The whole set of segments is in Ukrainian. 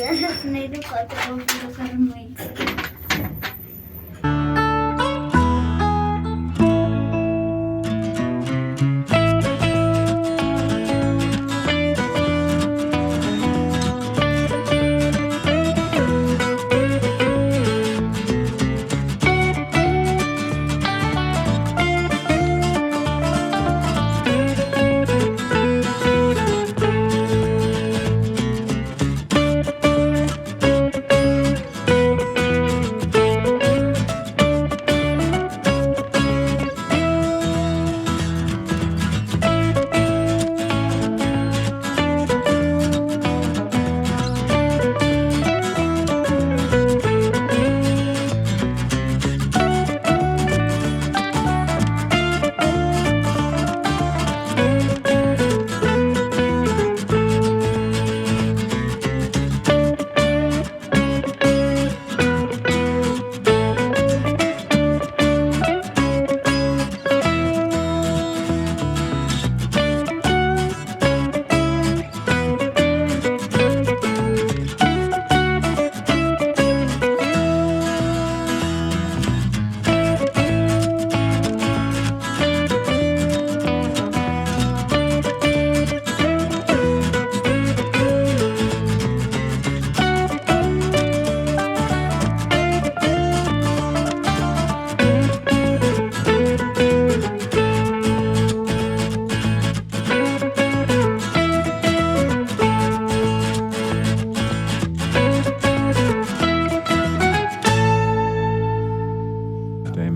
Yeah, it's made of like a bunch of kind of meat.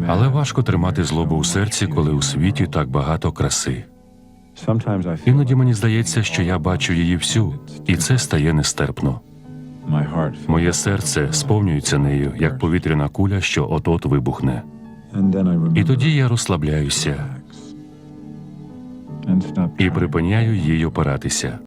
Але важко тримати злобу у серці, коли у світі так багато краси. Іноді мені здається, що я бачу її всю, і це стає нестерпно. Моє серце сповнюється нею, як повітряна куля, що от-от вибухне. І тоді я розслабляюся і припиняю їй опиратися.